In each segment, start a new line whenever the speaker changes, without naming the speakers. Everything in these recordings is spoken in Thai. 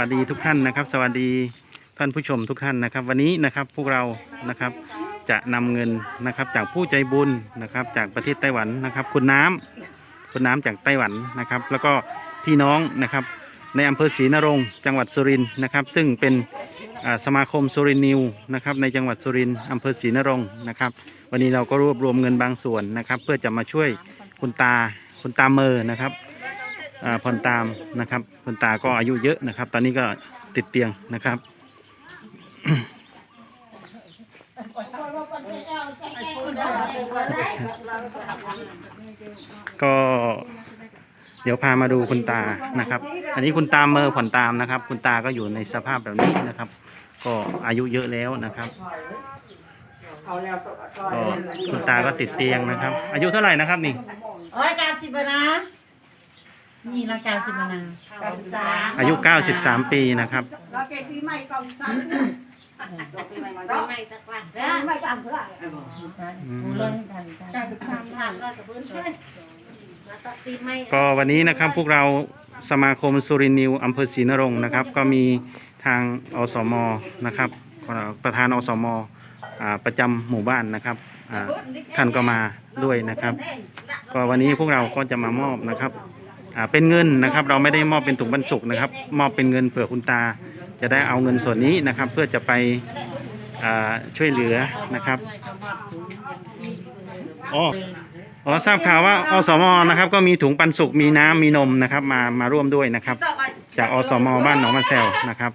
วัสดีทุกท่านนะครับ สวัสดีท่านผู้ชมทุกท่านนะครับ วันนี้นะครับพวกเรานะครับจะนำเงินนะครับจากผู้ใจบุญนะครับ จากประเทศไต้หวันนะครับ คุณน้ำคุณน้ำจากไต้หวันนะครับ แล้วก็พี่น้องนะครับในอำเภอศรีนรงค์จังหวัดสุรินทร์นะครับ ซึ่งเป็นสมาคมสุรินนิวนะครับในจังหวัดสุรินทร์อำเภอศรีนรงค์นะครับ วันนี้เราก็รวบรวมเงินบางส่วนนะครับ เพื่อจะมาช่วยคุณตาคุณตาเมอนะครับ พรตามนะครับคุณตาก็อายุเยอะนะครับ ตอนนี้ก็ติดเตียงนะครับก็เดี๋ยวพามาดูคุณตานะครับ อันนี้คุณตาเมอผ่อนตามนะครับ คุณตาก็อยู่ในสภาพแบบนี้นะครับ ก็อายุเยอะแล้วนะครับก็คุณตาก็ติดเตียงนะครับ อายุเท่าไหร่นะครับนี่
โอ้ยการสิบนะ นี่ละการสิบนะการสิบสาม
อายุ 93 ปีนะครับ
เราเก็บปีใหม่ก่อนตังค์
ปีใหม่มาปีใหม่ตะวันเด้อ
ปีใหม่ตังค์เท่าไหร่
กูเล่นกัน
เก้าสิบสามผ่านก็กับเพื่อนเพื่อนมาตะปีใหม่
ก็วันนี้นะครับพวกเราสมาคมสุรินทร์นิวอำเภอศรีนรงค์นะครับ ก็มีทางอสมนะครับประธานอสมอ่าประจำหมู่บ้านนะครับอ่าท่านก็มาด้วยนะครับ ก็วันนี้พวกเราก็จะมามอบนะครับ อ่าเป็นเงินนะครับ เราไม่ได้มอบเป็นถุงบรรจุนะครับ มอบเป็นเงินเผื่อคุณตา จะได้เอาเงินส่วนนี้นะครับ เพื่อจะไปอ่าช่วยเหลือนะครับอ๋ออ๋อทราบข่าวว่าอสมนะครับ ก็มีถุงปันสุกมีน้ำมีนมนะครับ มามาร่วมด้วยนะครับ จากอสมบ้านหนองมาแซวนะครับ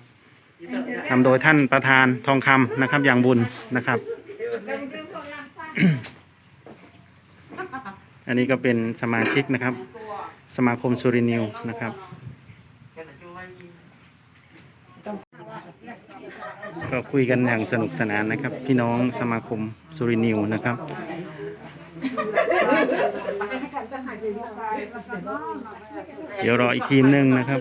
นำโดยท่านประธานทองคำนะครับ อย่างบุญนะครับ อันนี้ก็เป็นสมาชิกนะครับ สมาคมสุรินิวนะครับ ก็คุยกันอย่างสนุกสนานนะครับ พี่น้องสมาคมสุรินิวนะครับเดี๋ยวรออีกทีมหนึ่งนะครับ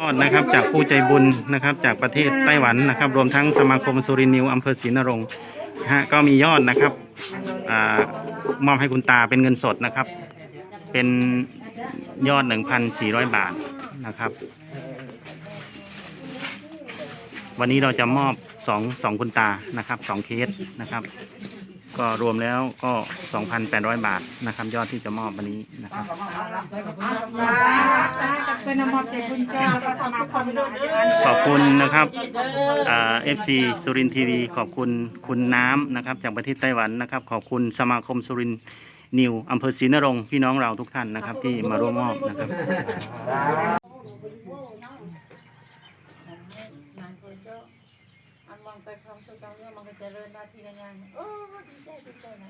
ยอดนะครับจากผู้ใจบุญนะครับ จากประเทศไต้หวันนะครับ รวมทั้งสมาคมสุรินิวอำเภอศรีนรงค์ฮะก็มียอดนะครับ มอบให้คุณตาเป็นเงินสดนะครับ เป็นยอด 1,400 บาทนะครับ วันนี้เราจะมอบสองสองคุณตานะครับสองเคสนะครับ ก็รวมแล้วก็ 2,800 บาทนะครับ ยอดที่จะมอบวันนี้นะครับ
เป็นนามอบใจคุณเจ้าแล้วก็สมาคมด้วย
ขอบคุณนะครับเอฟซีสุรินทีวีขอบคุณคุณน้ำนะครับ จากประเทศไต้หวันนะครับ ขอบคุณสมาคมสุรินนิวอำเภอศรีนรงค์พี่น้องเราทุกท่านนะครับ ที่มาร่วมมอบนะครับ
อันมอง ไปความสุขจังเนี่ยมันก็เจริญหน้าที่ในงานโอ้ดีใจดีใจนะ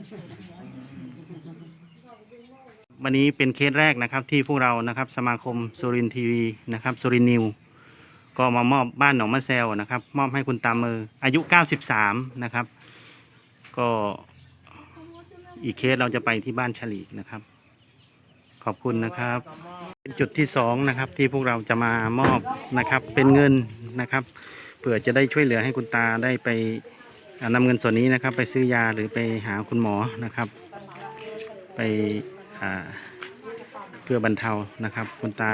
วันนี้เป็นเคสแรกนะครับที่พวกเรานะครับ สมาคมสุรินทีวีนะครับสุรินนิวก็มามอบบ้านหนองมะแซวนะครับ มอบให้คุณตามมืออายุ 93 นะครับ ก็อีกเคสเราจะไปที่บ้านฉลีกนะครับ ขอบคุณนะครับ เป็นจุดที่สองนะครับที่พวกเราจะมามอบนะครับเป็นเงินนะครับ เผื่อจะได้ช่วยเหลือให้คุณตาได้ไปอ่านำเงินส่วนนี้นะครับ ไปซื้อยาหรือไปหาคุณหมอนะครับ ไปเพื่อบรรเทานะครับ คุณตา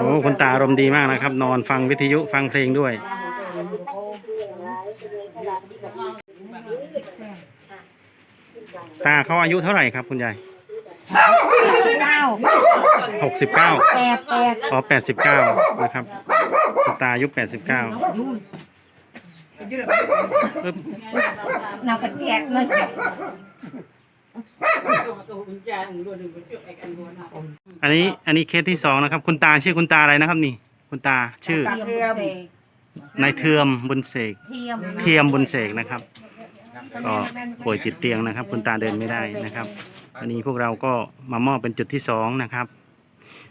โอ้คุณตาอารมณ์ดีมากนะครับ นอนฟังวิทยุฟังเพลงด้วยตาเขาอายุเท่าไหร่ครับคุณยาย
เก้า
หกสิบเก้า
แปดแปด
อ๋อแปดสิบเก้านะครับคุณตาอายุแปดสิบเก้า
นากระแทกเลย
อันนี้อันนี้เคสที่สองนะครับ คุณตาชื่อคุณตาอะไรนะครับนี่ คุณตาชื่อ
เทียม
นายเทือมบุญเสก
เทียม
เทียมบุญเสกนะครับ ก็ป่วยติดเตียงนะครับ คุณตาเดินไม่ได้นะครับวันนี้พวกเราก็มามอบเป็นจุดที่สองนะครับ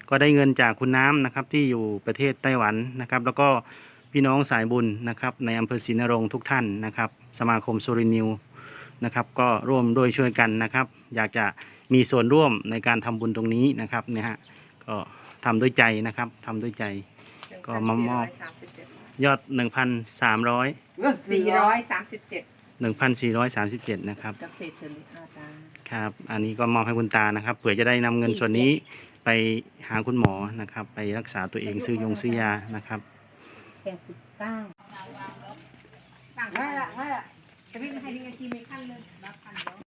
ก็ได้เงินจากคุณน้ำนะครับที่อยู่ประเทศไต้หวันนะครับ แล้วก็พี่น้องสายบุญนะครับ ในอำเภอศรีนรงค์ทุกท่านนะครับ สมาคมสุรินทร์นิวนะครับก็ร่วมด้วยช่วยกันนะครับ อยากจะมีส่วนร่วมในการทำบุญตรงนี้นะครับเนี่ยฮะก็ทำด้วยใจนะครับทำด้วยใจ ก็มามอบยอด 1,300
สี่ร้อยสามสิบเจ็ด
1,437นะครับ
เกษตรเฉลี่ยอาตา
ครับ อันนี้ก็มอบให้คุณตานะครับ เผื่อจะได้นำเงินส่วนนี้ไปหาคุณหมอนะครับ ไปรักษาตัวเองซื้อยงซื้อยานะครับ
แปดสิบเก้าต่างให้ละให้ละจะวิ่งให้ดีกีไม่ขั้นเลยรับพันเดียว